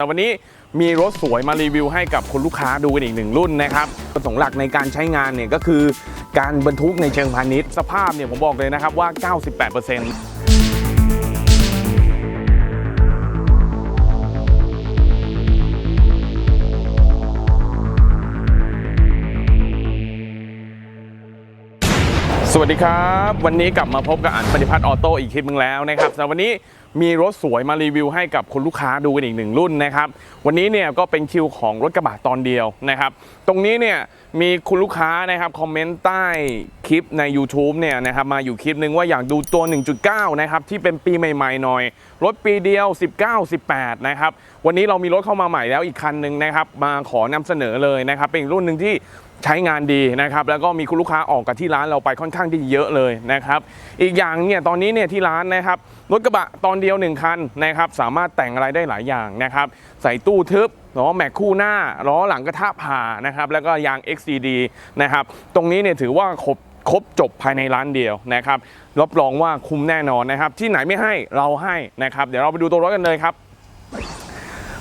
แต่วันนี้มีรถสวยมารีวิวให้กับคุณลูกค้าดูกันอีกหนึ่งรุ่นนะครับประสงค์หลักในการใช้งานเนี่ยก็คือการบรรทุกในเชิงพาณิชย์ สภาพเนี่ยผมบอกเลยนะครับว่า 98%สวัสดีครับ วันนี้กลับมาพบกับอันปฏิพัฒน์ออโต้อีกคลิปนึงแล้วนะครับสำหรับวันนี้ มีรถสวยมารีวิวให้กับคุณลูกค้าดูกันอีกหนึ่งรุ่นนะครับวันนี้เนี่ยก็เป็นคิวของรถกระบะตอนเดียวนะครับตรงนี้เนี่ยมีคุณลูกค้านะครับคอมเมนต์ใต้คลิปใน YouTube เนี่ยนะครับมาอยู่คลิปหนึ่งว่าอยากดูตัว 1.9 นะครับที่เป็นปีใหม่ๆหน่อย รถปีเดียว 19 18 นะครับวันนี้เรามีรถเข้ามาใหม่แล้วอีกคันหนึ่งนะครับมาขอนำเสนอเลยนะครับเป็นอีกรุ่นหนึ่งที่ใช้งานดีนะครับแล้วก็มีคุณลูกค้าออกกับที่ร้านเราไปค่อนข้างที่เยอะเลยนะครับอีกอย่างเนี่ยตอนนี้เนี่ยที่ร้านนะครับ รถกระบะตอนเดียวหนึ่งคันนะครับสามารถแต่งอะไรได้หลายอย่างนะครับใส่ตู้ทึบล้อแม็กคู่หน้าล้อหลังกระทะผ่านะครับแล้วก็ยาง XCD นะครับตรงนี้เนี่ยถือว่าครบครบจบภายในร้านเดียวนะครับรับรองว่าคุ้มแน่นอนนะครับที่ไหนไม่ให้เราให้นะครับเดี๋ยวเราไปดูตัวรถกันเลยครับ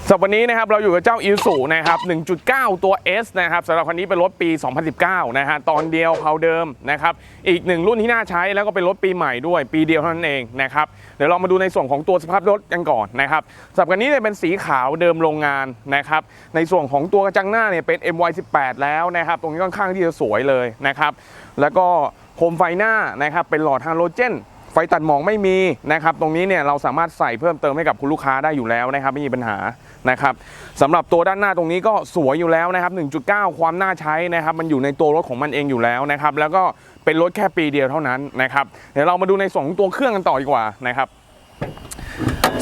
สำหรับวันนี้นะครับเราอยู่กับเจ้า i s u นะครับ 1.9 ตัว S นะครับสำหรับคันนี้เป็นรถปี 2019 นะฮะตอนเดียวเพาเดิมนะครับ อีกหนึ่งรุ่นที่น่าใช้แล้วก็เป็นรถปีใหม่ด้วยปีเดียวเท่านั้นเองนะครับเดี๋ยวเรามาดูในส่วนของตัวสภาพรถกันก่อนนะครับสำหรับคันนี้เนี่ยเป็นสีขาวเดิมโรงงานนะครับในส่วนของตัวกระจังหน้าเนี่ยเป็น MY18 แล้วนะครับตรงนี้ค่อนข้างที่จะสวยเลยนะครับแล้วก็โคมไฟหน้านะครับเป็นหลอดฮาโลเจนไฟตัดหมอกไม่มีนะครับตรงนี้เนี่ยเราสามารถใส่เพิ่มเติมให้กับคุณลูกค้าได้อยู่แล้วนะครับไม่มีปัญหา นะครับสำหรับตัวด้านหน้าตรงนี้ก็สวยอยู่แล้วนะครับ 1.9 ความน่าใช้นะครับ มันอยู่ในตัวรถของมันเองอยู่แล้วนะครับ แล้วก็เป็นรถแค่ปีเดียวเท่านั้นนะครับ เดี๋ยวเรามาดูในส่วนของตัวเครื่องกันต่อดีกว่านะครับ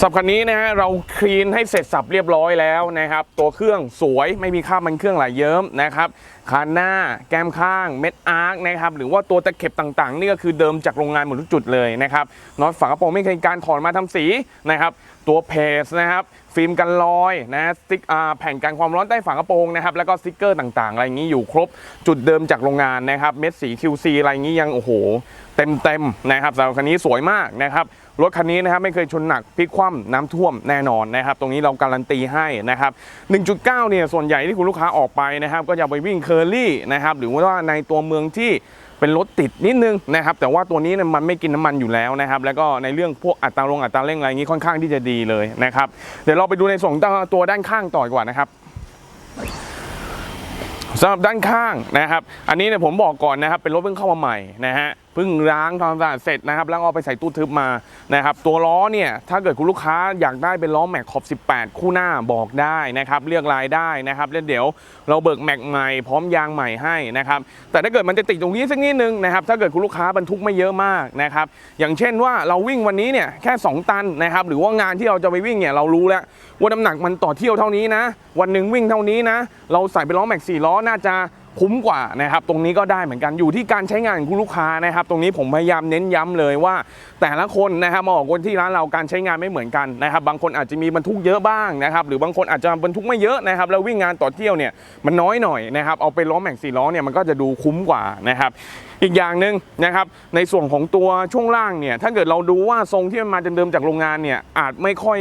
สับคันนี้นะฮะเราคลีนให้เสร็จสับเรียบร้อยแล้วนะครับ ตัวเครื่องสวยไม่มีคราบมันเครื่องไหลเยิ้มนะครับคานหน้าแก้มข้างเม็ดอาร์คนะครับหรือว่าตัวตะเข็บต่างๆ นี่ก็คือเดิมจากโรงงานหมดทุกจุดเลยนะครับน็อตฝากระโปรงไม่เคยการถอดมาทำสีนะครับ ตัวเพจนะครับฟิล์มกันรอยนะสติ๊กอ่าแผ่นกันความร้อนใต้ฝากระโปรงนะครับแล้วก็สติ๊กเกอร์ต่างๆ อะไรอย่างนี้อยู่ครบจุดเดิมจากโรงงานนะครับเม็ดสี QC อะไรอย่างนี้ยังโอ้โหเต็มเต็มนะครับสำหรับคันนี้สวยมากนะครับรถคันนี้นะครับไม่เคยชนหนักพลิกคว่ำน้ำท่วมแน่นอนนะครับ ตรงนี้เราการันตีให้นะครับ 1.9 เนี่ยส่วนใหญ่ที่คุณลูกค้าออกไปนะครับ ก็จะไปวิ่งเคอรี่นะครับหรือว่าในตัวเมืองที่ เป็นรถติดนิดนึงนะครับแต่ว่าตัวนี้มันไม่กินน้ำมันอยู่แล้วนะครับแล้วก็ในเรื่องพวกอัตราลงอัตราเร่งอะไรอย่างนี้ค่อนข้างที่จะดีเลยนะครับเดี๋ยวเราไปดูในส่วนของตัวด้านข้างต่อดีกว่านะครับสำหรับด้านข้างนะครับ อันนี้เนี่ยผมบอกก่อนนะครับ เป็นรถเพิ่งเข้ามาใหม่นะฮะ เพิ่งล้างทำความสะอาดเสร็จนะครับแล้วเอาไปใส่ตู้ทึบมานะครับตัวล้อเนี่ยถ้าเกิดคุณลูกค้าอยากได้เป็นล้อแม็กขอบ 18 คู่หน้าบอกได้นะครับเลือกลายได้นะครับแล้วเดี๋ยวเราเบิกแม็กใหม่พร้อมยางใหม่ให้นะครับแต่ถ้าเกิดมันจะติดตรงนี้สักนิดนึงนะครับถ้าเกิดคุณลูกค้าบรรทุกไม่เยอะมากนะครับอย่างเช่นว่าเราวิ่งวันนี้เนี่ยแค่ 2 ตันนะครับหรือว่างานที่เราจะไปวิ่งเนี่ยเรารู้แล้วว่าน้ำหนักมันต่อเที่ยวเท่านี้นะวันหนึ่งวิ่งเท่านี้นะเราใส่เป็นล้อแม็กสี่ล้อน่าจะ คุ้มกว่านะครับตรงนี้ก็ได้เหมือนกันอยู่ที่การใช้งานของคุณลูกค้านะครับตรงนี้ผมพยายามเน้นย้ำเลยว่า แต่ละคนนะครับมาออกคนที่ร้านเราการใช้งานไม่เหมือนกันนะครับบางคนอาจจะมีบรรทุกเยอะบ้างนะครับหรือบางคนอาจจะบรรทุกไม่เยอะนะครับแล้ววิ่งงานต่อเที่ยวเนี่ยมันน้อยหน่อยนะครับเอาเป็นล้อแม็กซี่ล้อเนี่ยมันก็จะดูคุ้มกว่านะครับอีกอย่างหนึ่งนะครับในส่วนของตัวช่วงล่างเนี่ยถ้าเกิดเราดูว่าทรงที่มันมาเดิมๆจากโรงงานเนี่ยอาจไม่ค่อย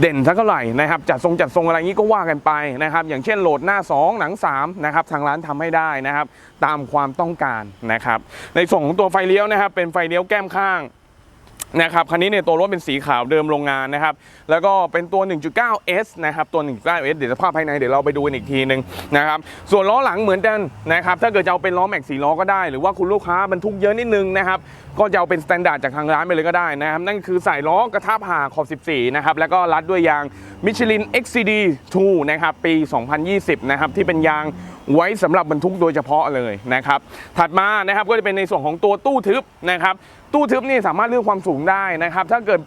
เด่นสักเท่าไหร่นะครับจัดทรงจัดทรงอะไรงี้ก็ว่ากันไปนะครับอย่างเช่นโหลดหน้า 2หนัง3นะครับทางร้านทำให้ได้นะครับตามความต้องการนะครับในส่วนของตัวไฟเลี้ยวนะครับเป็นไฟเลี้ยวแก้มข้าง นะครับคันนี้เนี่ยตัวรถเป็นสีขาวเดิมโรงงานนะครับแล้วก็เป็นตัว 1.9S นะครับตัว 1.9S เดี๋ยวสภาพภายในเดี๋ยวเราไปดูกันอีกทีหนึ่งนะครับส่วนล้อหลังเหมือนกันนะครับถ้าเกิดจะเอาเป็นล้อแม็กสีล้อก็ได้ หรือว่าคุณลูกค้าบรรทุกเยอะนิดนึงนะครับก็จะเอาเป็นสแตนดาร์ดจากทางร้านไปเลยก็ได้นะครับนั่นคือใส่ล้อกระทะผ่าขอบ14นะครับแล้วก็รัดด้วยยาง Michelin XCD 2นะครับปี 2020นะครับที่เป็นยาง ไว้สำหรับบรรทุกโดยเฉพาะเลยนะครับ ถัดมานะครับก็จะเป็นในส่วนของตัวตู้ทึบนะครับ ตู้ทึบนี่สามารถเลือกความสูงได้นะครับ ถ้าเกิด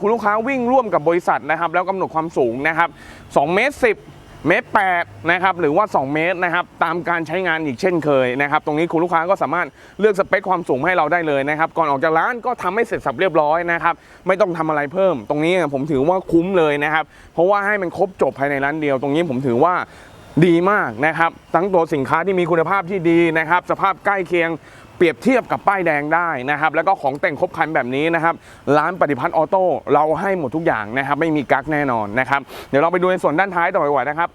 คุณลูกค้าวิ่งร่วมกับบริษัทนะครับ แล้วกำหนดความสูงนะครับ2เมตร10เมตร8นะครับหรือว่า 2 เมตรนะครับตามการใช้งานอีกเช่นเคยนะครับตรงนี้คุณลูกค้าก็สามารถเลือกสเปคความสูงให้เราได้เลยนะครับก่อนออกจากร้านก็ทำให้เสร็จสับเรียบร้อยนะครับไม่ต้องทำอะไรเพิ่ม ตรงนี้ผมถือว่าคุ้มเลยนะครับเพราะว่าให้มันครบจบภายในร้านเดียว ตรงนี้ผมถือว่า ดีมากนะครับ ทั้งตัวสินค้าที่มีคุณภาพที่ดีนะครับ สภาพใกล้เคียงเปรียบเทียบกับป้ายแดงได้นะครับ แล้วก็ของแต่งครบครันแบบนี้นะครับ ร้านปฏิพัฒน์ออโต้เราให้หมดทุกอย่างนะครับ ไม่มีกั๊กแน่นอนนะครับ เดี๋ยวเราไปดูในส่วนด้านท้ายต่อดีกว่านะครับ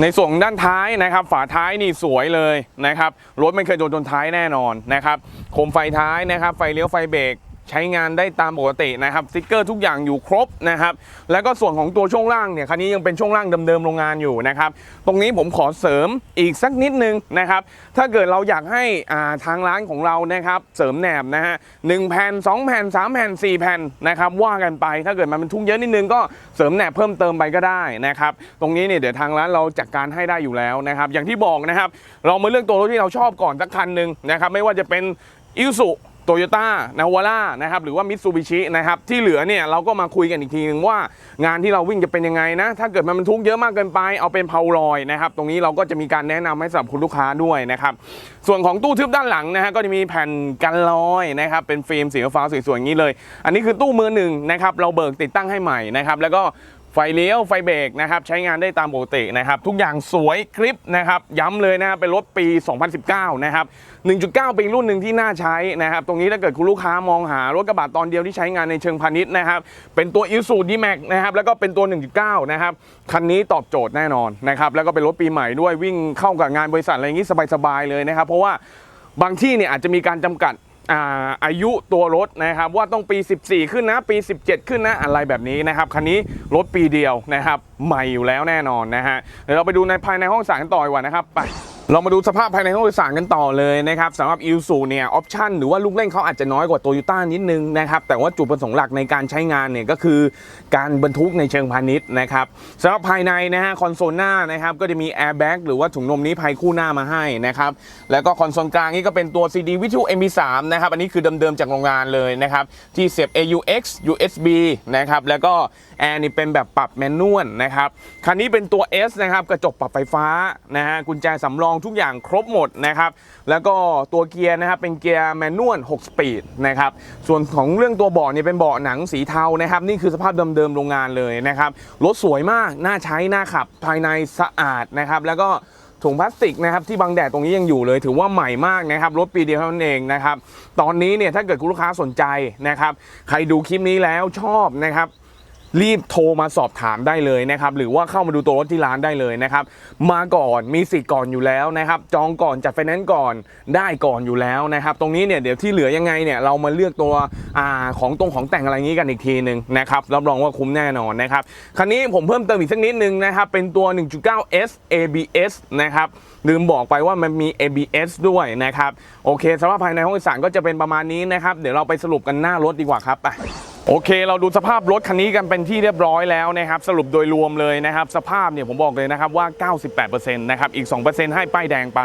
ในส่วนด้านท้ายนะครับ ฝาท้ายนี่สวยเลยนะครับรถไม่เคยโดนชนท้ายแน่นอนนะครับโคมไฟท้ายนะครับ ไฟเลี้ยวไฟเบรก ใช้งานได้ตามปกตินะครับสติ๊กเกอร์ทุกอย่างอยู่ครบนะครับแล้วก็ส่วนของตัวช่วงล่างเนี่ยคันนี้ยังเป็นช่วงล่างเดิมๆโรงงานอยู่นะครับตรงนี้ผมขอเสริมอีกสักนิดนึงนะครับถ้าเกิดเราอยากให้อ่าทางร้านของเรานะครับเสริมแหนบนะฮะหนึ่งแผ่นสองแผ่นสามแผ่นสี่แผ่นนะครับว่ากันไปถ้าเกิดมันเป็นทุกเยอะนิดนึงก็เสริมแหนบเพิ่มเติมไปก็ได้นะครับตรงนี้เนี่ยเดี๋ยวทางร้านเราจัดการให้ได้อยู่แล้วนะครับอย่างที่บอกนะครับเรามาเลือกตัวรถที่เราชอบก่อนสักคันหนึ่งนะครับไม่ว่าจะเป็นอิ s u โตโยต้านาวาร่านะครับหรือว่ามิตซูบิชินะครับที่เหลือเนี่ยเราก็มาคุยกันอีกทีนึงว่างานที่เราวิ่งจะเป็นยังไงนะ ถ้าเกิดมันบรรทุกเยอะมากเกินไปเอาเป็นเพาลอยนะครับตรงนี้เราก็จะมีการแนะนำให้สำหรับคุณลูกค้าด้วยนะครับส่วนของตู้ทึบด้านหลังนะฮะก็จะมีแผ่นกันลอยนะครับเป็นฟิล์มสีฟ้าสวยๆอย่างนี้เลย อันนี้คือตู้มือหนึ่งนะครับเราเบิกติดตั้งให้ใหม่นะครับแล้วก็ ไฟเลี้ยวไฟเบรกนะครับใช้งานได้ตามปกตินะครับ ทุกอย่างสวยคลิปนะครับ ย้ำเลยนะครับเป็นรถปี 2019 นะครับ 1.9 เป็นรุ่นหนึ่งที่น่าใช้นะครับ ตรงนี้ถ้าเกิดคุณลูกค้ามองหารถกระบะตอนเดียวที่ใช้งานในเชิงพาณิชย์นะครับ เป็นตัว i s u d m a x นะครับแล้วก็เป็นตัว 1.9 นะครับ คันนี้ตอบโจทย์แน่นอนนะครับ แล้วก็เป็นรถปีใหม่ด้วยวิ่งเข้ากับงานบริษัทอะไรอย่างนี้สบายๆเลยนะครับ เพราะว่าบางที่เนี่ยอาจจะมีการจำกัด อายุตัวรถนะครับว่าต้องปี 14 ขึ้นนะ ปี 17 ขึ้นนะอะไรแบบนี้นะครับคันนี้รถปีเดียวนะครับใหม่อยู่แล้วแน่นอนนะฮะเดี๋ยวเราไปดูในภายในห้องสารต่อดีกว่านะครับไป เรามาดูสภาพภายในห้องโดยสารกันต่อเลยนะครับสำหรับ i l s u เนี่ยออปชันหรือว่าลูกเล่นเขาอาจจะน้อยกว่า Toyota นิดนึงนะครับแต่ว่าจุดประสงค์หลักในการใช้งานเนี่ยก็คือการบรรทุกในเชิงพาณิชย์นะครับสำหรับภายในนะฮะคอนโซลหน้านะครับก็จะมีแอร์แบ็กหรือว่าถุงลมนิรภัยคู่หน้ามาให้นะครับแล้วก็คอนโซลกลางนี่ก็เป็นตัว CD Visual MP3 นะครับอันนี้คือเดิมๆจากโรงงานเลยนะครับที่เสียบ AUX USB นะครับแล้วก็แอร์นี่เป็นแบบปรับแมนนวลนะครับคันนี้เป็นตัว S นะครับกระจกปรับไฟฟ้านะฮะกุญแจสำรองทุกอย่างครบหมดนะครับ แล้วก็ตัวเกียร์นะครับเป็นเกียร์แมนนวล6สปีดนะครับ ส่วนของเรื่องตัวเบาะเนี่ยเป็นเบาะหนังสีเทานะครับ นี่คือสภาพเดิมๆโรงงานเลยนะครับ รถสวยมาก น่าใช้ น่าขับ ภายในสะอาดนะครับ แล้วก็ถุงพลาสติกนะครับที่บังแดดตรงนี้ยังอยู่เลย ถือว่าใหม่มากนะครับรถปีเดียวเท่านั้นเองนะครับ ตอนนี้เนี่ยถ้าเกิดคุณลูกค้าสนใจนะครับ ใครดูคลิปนี้แล้วชอบนะครับ รีบโทรมาสอบถามได้เลยนะครับหรือว่าเข้ามาดูตัวรถที่ร้านได้เลยนะครับมาก่อนมีสิทธิ์ก่อนอยู่แล้วนะครับจองก่อนจัดไฟแนนซ์ก่อนได้ก่อนอยู่แล้วนะครับตรงนี้เนี่ยเดี๋ยวที่เหลือยังไงเนี่ยเรามาเลือกตัวอาของตรงของแต่งอะไรงี้กันอีกทีหนึ่งนะครับรับรองว่าคุ้มแน่นอนนะครับคันนี้ผมเพิ่มเติมอีกสักนิดนึงนะครับเป็นตัว 1.9S ABS นะครับลืมบอกไปว่ามันมี ABS ด้วยนะครับโอเคสำหรับภายในห้องโดยสารก็จะเป็นประมาณนี้นะครับเดี๋ยวเราไปสรุปกันหน้ารถดีกว่าครับไป โอเค เราดูสภาพรถคันนี้กันเป็นที่เรียบร้อยแล้วนะครับ สรุปโดยรวมเลยนะครับ สภาพเนี่ยผมบอกเลยนะครับว่า 98%นะครับ อีก 2%ให้ป้ายแดงไป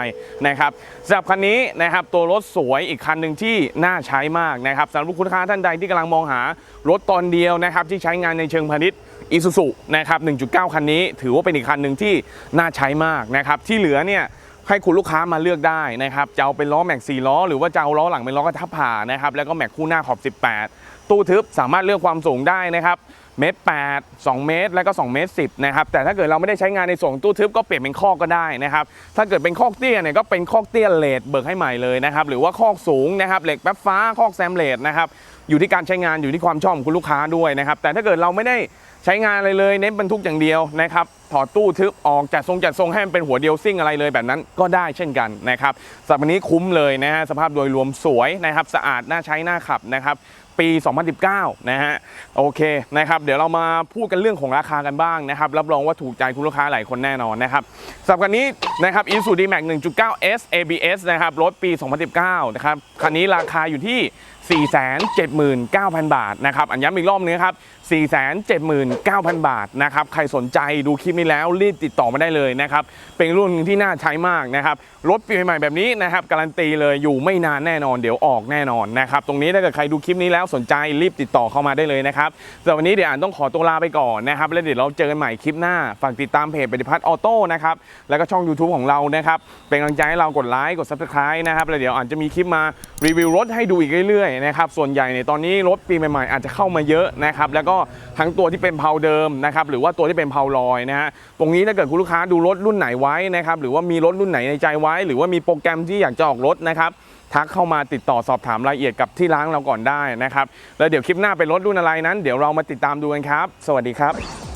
นะครับสำหรับคันนี้นะครับตัวรถสวยอีกคันหนึ่งที่น่าใช้มากนะครับสำหรับคุณลูกค้าท่านใดที่กำลังมองหารถตอนเดียวนะครับที่ใช้งานในเชิงพาณิชย์อีซูซุนะครับ 1.9 คันนี้ ถือว่าเป็นอีกคันหนึ่งที่น่าใช้มากนะครับที่เหลือเนี่ยให้คุณลูกค้ามาเลือกได้นะครับจะเอาเป็นล้อแม็ก4ล้อ หรือว่าจะเอาล้อหลังเป็นล้อกระทับผ่านะครับแล้วก็แม็กคู่หน้าขอบ 18 ตู้ทึบสามารถเลือกความสูงได้นะครับเมตร8 2เมตร แล้วก็2เมตร10นะครับแต่ถ้าเกิดเราไม่ได้ใช้งานในส่วนของตู้ทึบก็เปลี่ยนเป็นคอกก็ได้นะครับถ้าเกิดเป็นคอกเตี้ยเนี่ยก็เป็นคอกเตี้ยเลดเบิกให้ใหม่เลยนะครับหรือว่าคอกสูงนะครับเหล็กแป๊บฟ้าคอกแซมเลดนะครับอยู่ที่การใช้งานอยู่ที่ความชอบของคุณลูกค้าด้วยนะครับแต่ถ้าเกิดเราไม่ได้ใช้งานอะไรเลยเน้นบรรทุกอย่างเดียวนะครับถอดตู้ทึบออกจัดทรงจัดทรงให้มันเป็นหัวเดียวซิ่งอะไรเลยแบบนั้นก็ได้เช่นกันนะครับสำหรับวันนี้คุ้มเลยนะฮะสภาพโดยรวมสวยนะครับสะอาดน่าใช้น่าขับนะครับ ปี 2019 นะฮะโอเคนะครับเดี๋ยวเรามาพูดกันเรื่องของราคากันบ้างนะครับรับรองว่าถูกใจคุณลูกค้าหลายคนแน่นอนนะครับสำหรับคันนี้นะครับ Isuzu D-Max 1.9S ABS นะครับรถปี 2019 นะครับคันนี้ราคาอยู่ที่ 479,000 บาทนะครับอันย้ำอีกรอบนึงครับ 479,000 บาทนะครับใครสนใจดูคลิปนี้แล้วรีบติดต่อมาได้เลยนะครับเป็นรุ่นที่น่าใช้มากนะครับรถปีใหม่แบบนี้นะครับการันตีเลยอยู่ไม่นานแน่นอนเดี๋ยวออกแน่นอนนะครับตรงนี้ถ้าเกิดใครดูคลิปนี้แล้วสนใจรีบติดต่อเข้ามาได้เลยนะครับสำหรับวันนี้เดี๋ยวอ่านต้องขอตัวลาไปก่อนนะครับแล้วเดี๋ยวเราเจอกันใหม่คลิปหน้าฝากติดตามเพจปฏิพัฒน์ออโต้นะครับแล้วก็ช่อง YouTube ของเรานะครับเป็นกำลังใจให้เรากดไลค์กด Subscribe นะครับแล้วเดี๋ยวอ่านจะมีคลิปมารีวิวรถให้ดูอีกเรื่อยนะครับส่วนใหญ่เนี่ยตอนนี้รถปีใหม่ๆอาจจะเข้ามาเยอะนะครับแล้วก็ทั้งตัวที่เป็นเพาเดิมนะครับหรือว่าตัวที่เป็นเพาลอยนะฮะตรงนี้ถ้าเกิดคุณลูกค้าดูรถรุ่นไหนไว้นะครับหรือว่ามีรถรุ่นไหนในใจไว้ หรือว่ามีโปรแกรมที่อยากจะออกรถนะครับทักเข้ามาติดต่อสอบถามรายละเอียดกับที่ร้านเราก่อนได้นะครับแล้วเดี๋ยวคลิปหน้าเป็นรถรุ่นอะไรนั้น เดี๋ยวเรามาติดตามดูกันครับ สวัสดีครับ